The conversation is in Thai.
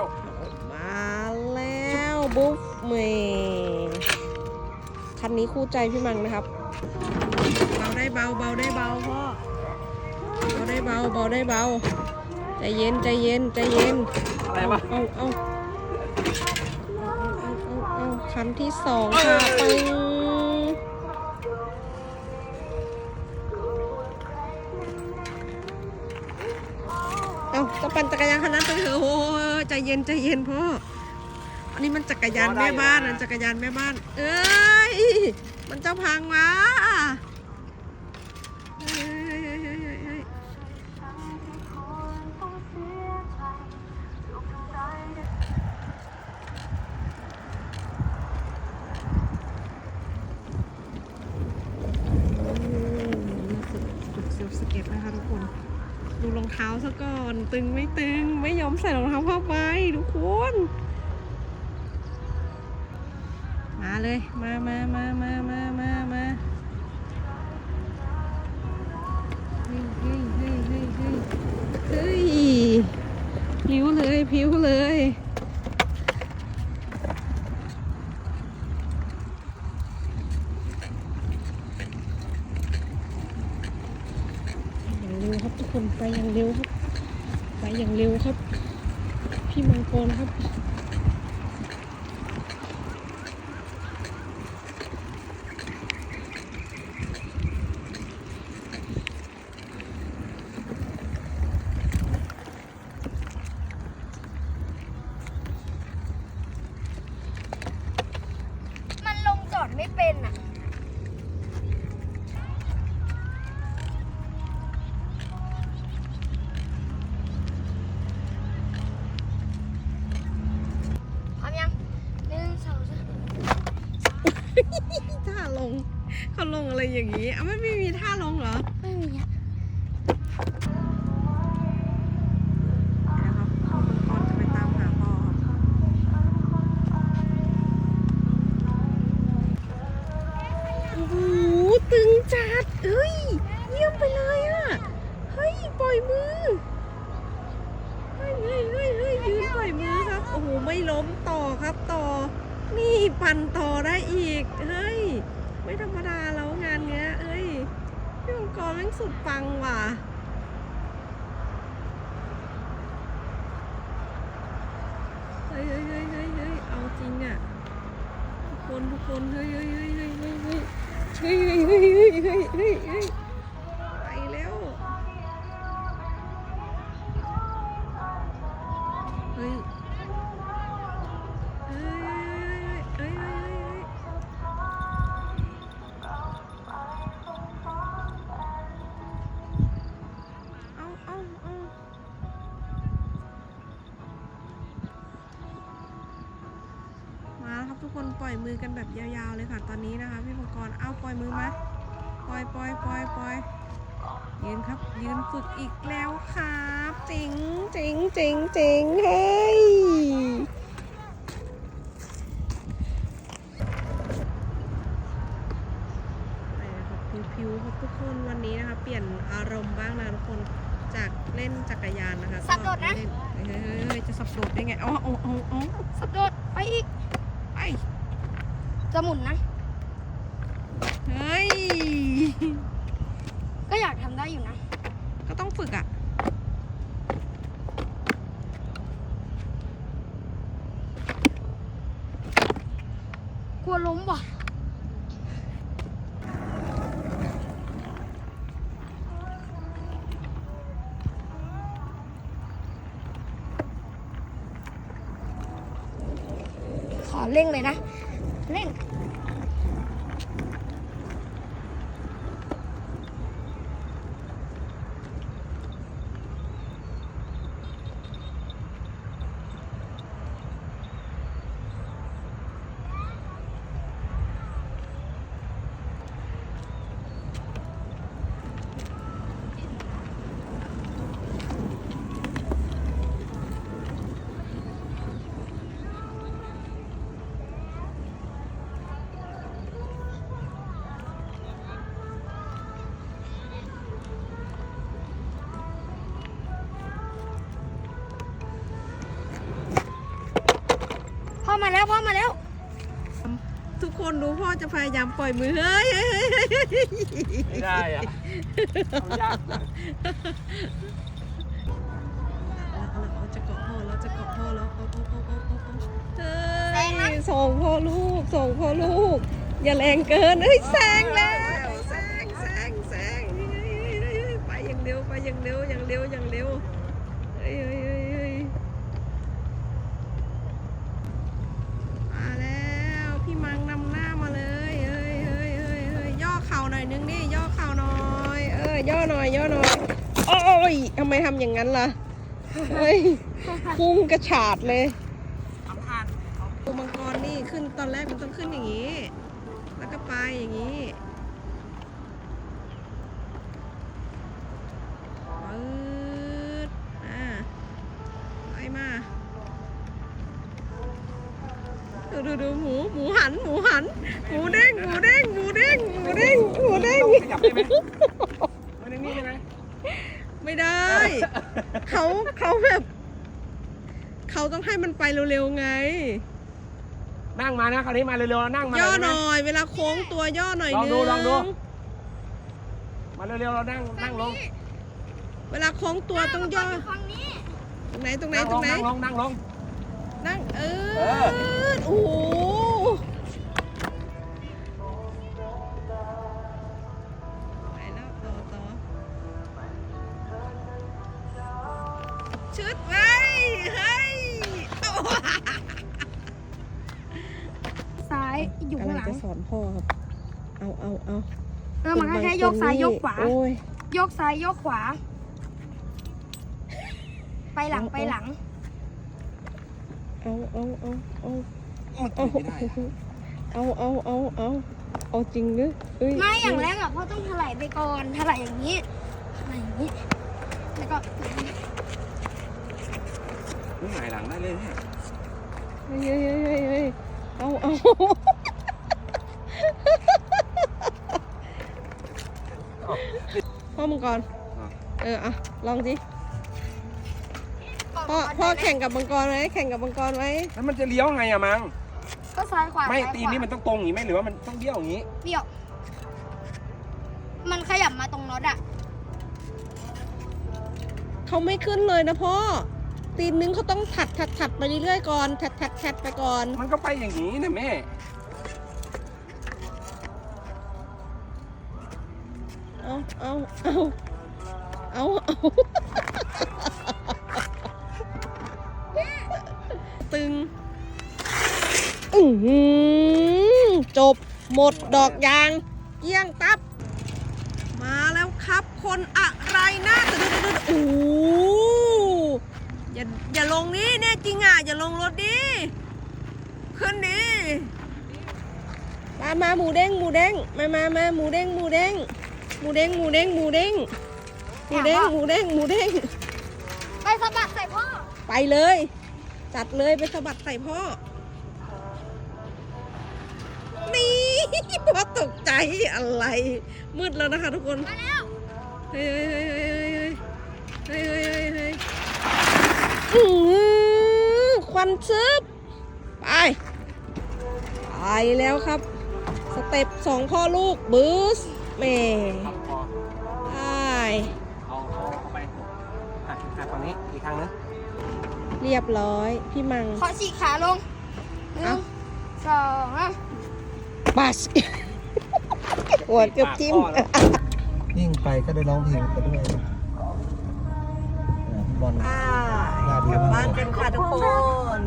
วมาแล้วบุ๊ฟเมย์คันนี้คู่ใจพี่มังนะครับ เบาได้เบาเบาได้เบาพ่อเบาได้เบาเบาได้เบาใจเย็นใจเย็นใจเย็นอะไรวะเอาเอาเอาเอาเอาเอาคันที่สองค่ะปึ้งเอาจะปั่นจักรยานคันนั้นไป เถอะโอ้ยใจเย็นใจเย็นพ่อ อันนี้มันจักรยานแม่บ้านนะจักรยานแม่บ้าน เอ้ย มันจะพังวะเฮ้ยเฮ้ยเฮ้ยเฮ้ยเฮ้ยเฮ้ยจุดเซลสเก็ตนะคะทุกคน ดูรองเท้าซะก่อน ตึงไม่ตึง ไม่ยอมใส่รองเท้าผ้าใบทุกคน มาเลย มามามามามามามาเฮ้ยเฮ้ยเฮ้ยเฮ้ยเฮ้ยเฮ้ยพิ้วเลย พิ้วเลย อย่างเร็วครับ ทุกคนไปอย่างเร็วครับ ไปอย่างเร็วครับ พี่มังกรครับ มันลงจอดไม่เป็นอะ พร้อมยังหนึ่งสองสาม ท่าล งเขาลงอะไรอย่างนี้อ้าไม่ไม่มีท่าลงเหรอ ไม่มีอะ นะครับพ่อมังกรจะไปตามหาพ่อโอ้โหตึงจัดเฮ้ย เยี่ยมไปเลยอะ เฮ้ย ปล่อยมือ เฮ้ยเฮ้ยเฮ้ยเฮ้ยยืนปล่อยมือครับ โอ้โห ไม่ล้มต่อครับต่อ นี่ปั่นต่อได้อีก เฮ้ย ไม่ธรรมดาแล้วงานเนี้ยเอ้ยพี่มังกรแม่ง สุดปังว่ะเฮ้ยเฮ้ยเฮ้ยเฮ้ยเฮ้ยเอาจริงอะทุกคนทุกคนเฮ้ยเฮ้ยเฮ้ยเฮ้ยเฮ้ยเฮ้ยเฮ้ยเฮ้ยเฮ้ย มาแล้วครับทุกคนปล่อยมือกันแบบยาวๆเลยค่ะตอนนี้นะคะพี่มังกรเอาปล่อยมือมาปล่อยปล่อยปล่อยปล่อยยืนครับยืนฝึกอีกแล้วครับจ๋งจ๋งจ๋งจ๋งเฮ้ยไปนะครับพิวครับทุกคนวันนี้นะคะ เปลี่ยนอารมณ์บ้างนะทุกคน จากเล่นจักรยานนะคะสับโดดนะ เล่เฮ้ยเฮ้ยเฮ้ยจะสับโดดได้ไงอ๋ออ๋ออ๋ออ๋อสับโดดไปอีกไปจะหมุนนะ เฮ้ย ก็อยากทำได้อยู่นะ ก็ต้องฝึกอะ กลัวล้มว่ะ เร่งเลยนะ คนดูพ่อจะพยายามปล่อยมือเฮ้ยเฮ้ยเฮ้ยเฮ้ยเฮ้ยไม่ได้อะเอายากนะเราจะเกาะพ่อเราจะเกาะพ่อแล้วเอาเอาเอาเอาเอาเอาเฮ้แซงนะยส่งพ่อลูกส่งพ่อลูก อย่าแรงเกินเฮ้ยแซงแล้ว อย่อหน่อยย่อหน่อยโอ้ยทำไมทำอย่างนั้นล่ะเฮ้ยพุ่งกระฉาดเลยตัวมังกรนี่ขึ้นตอนแรกมันต้องขึ้นอย่างนี้ แล้วก็ไปอย่างนี้ปืดอ่าไปมาดูดูดูหมูหมูหันหมูหันหมูเด้งหมูเด้งหมูเด้งหมูเด้งหมูเด้ง ขยับได้ไหมไม่ได้นี่ได้ไหม ไม่ได้ เขาเขาแบบเขาต้องให้มันไปเร็วๆไง นั่งมานะคราวนี้มาเร็วๆนั่งมาย่อเลยหได้น่ไหมอย เวลาโค้งตัวย่อหน่อยลองนึดูลองดูมาเร็วๆเรานั่งนั่งลงเวลาโค้งตัวต้องย่อฝั่งนี้ตรงไหนตรงไหนนั่งตลรงงไหนนั่งลงนั่งลง นั่งเอเออโอ้โห ชุดไว้เฮ้ยเอาซ้ายอยู่ข้างหลังจะสอนพ่อครับ เอาเอาเอาเออมันก็แค่ยกซ้ายยกขวา โอ้ยยกซ้ายยกขวา ไปหลังไปหลัง เอาเอาเอาเอาเอาเอาเอาเอาเอาเอาจริงหรือเอ้ยไม่อย่างแรกอะพ่อต้องถลายไปก่อนถลายอย่างนี้ถลายอย่างนี้ แล้วก็ หงายหลังได้เลยเนี่ยเฮ้ยเฮ้ยเฮ้ยเฮ้ยเฮ้ยเอาเอาเอาพ่อมังกรอะเอออะลองสิพ่อพ่อแข่งกับมังกรไหมแข่งกับมังกรไหมแล้วมันจะเลี้ยวไงอะมัง ก็ซ้ายขวาไม่ซ้ายขวาตีนนี่มันต้องตรงอย่างนี้ไหมหรือว่ามันต้องเบี้ยวอย่างนี้ เบี้ยว มันขยับมาตรงน็อตอะเขาไม่ขึ้นเลยนะพ่อ ตีนนึงเขาต้องถัดถัดถัดไปเรื่อยๆก่อนถัดถัดถัดไปก่อน มันก็ไปอย่างนี้นะแม่ เอาเอาเอาเอาเอาตึงอือหือจบหมดดอกยางเกี้ยงตับ มาแล้วครับคนอะไรนะตึ๊ดตึ๊ดตึ๊ดโอ้โห อย่าอย่าลงนี้แน่จริงอะ อย่าลงรถดิ ขึ้นดิมามาหมูเด้งหมูเด้งมามามาหมูเด้งหมูเด้งหมูเด้งหมูเด้งหมูเด้งหมูเด้งหมูเด้งหมูเด้งไปสะบัดใส่พ่อ ไปเลย จัดเลยไปสะบัดใส่พ่อ นี่พ่อตกใจอะไร มืดแล้วนะคะทุกคน มาแล้ว เฮ้ยเฮ้ยเฮ้ยเฮ้ยเฮ้ย ควันซึบไป ไปแล้วครับ สเต็ปสองพ่อลูกบูสแหม่เอาพอไปเอาเอาเอาไปหักหักฝั่งนี้อีกครั้งนึงเรียบร้อย พี่มังขอฉีกขาลงหนึ่เอ้างสองอะบัสหัวเกือบจิ้มยิ่งไปก็ได้ร้องเพลงไปด้วยนะบอล กลับบ้านกันค่ะทุกคน